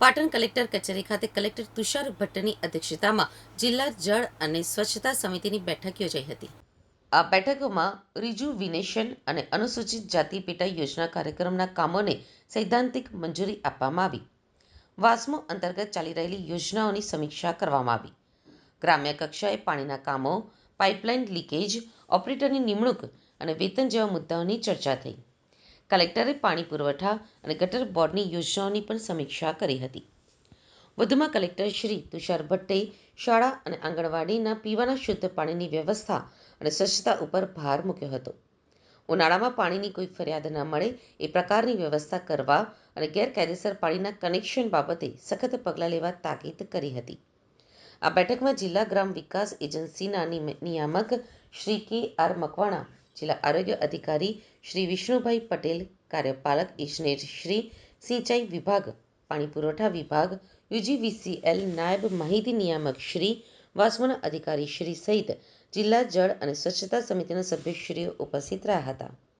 Patan collector કચેરી ખાતે collector Tushar ભટ્ટની અધ્યક્ષતામાં જિલ્લા જળ અને સ્વચ્છતા સમિતિની બેઠક યોજાઈ હતી. આ બેઠકોમાં રિજુવિનેશન અને અનુસૂચિત જાતિ પેટા યોજના કાર્યક્રમના કામોને સૈદ્ધાંતિક મંજૂરી આપવામાં આવી. વાસ્મો અંતર્ગત ચાલી રહેલી યોજનાઓની સમીક્ષા કરવામાં આવી. ગ્રામ્ય કક્ષાએ પાણીના કામો, પાઇપલાઇન લીકેજ, ઓપરેટરની નિમણૂક અને વેતન જેવા મુદ્દાઓની ચર્ચા થઈ. કલેક્ટરે પાણી પુરવઠા અને ગટર બોર્ડની યોજનાઓની પણ સમીક્ષા કરી હતી. વધુમાં કલેક્ટર શ્રી તુષાર ભટ્ટે શાળા અને આંગણવાડીના પીવાના શુદ્ધ પાણીની વ્યવસ્થા અને સ્વચ્છતા ઉપર ભાર મૂક્યો હતો. ઉનાળામાં પાણીની કોઈ ફરિયાદ ન મળે એ પ્રકારની વ્યવસ્થા કરવા અને ગેરકાયદેસર પાણીના કનેક્શન બાબતે સખત પગલાં લેવા તાકીદ કરી હતી. આ બેઠકમાં જિલ્લા ગ્રામ વિકાસ એજન્સીના નિયામક શ્રી કે આર મકવાણા જિલ્લા આરોગ્ય અધિકારી શ્રી વિષ્ણુભાઈ પટેલ, કાર્યપાલક ઇજનેર શ્રી સિંચાઈ વિભાગ, પાણી પુરવઠા વિભાગ, યુજીવીસીએલ નાયબ માહિતી નિયામક શ્રી વાસ્મોના અધિકારી શ્રી સહિત જિલ્લા જળ અને સ્વચ્છતા સમિતિના સભ્યશ્રીઓ ઉપસ્થિત રહ્યા હતા.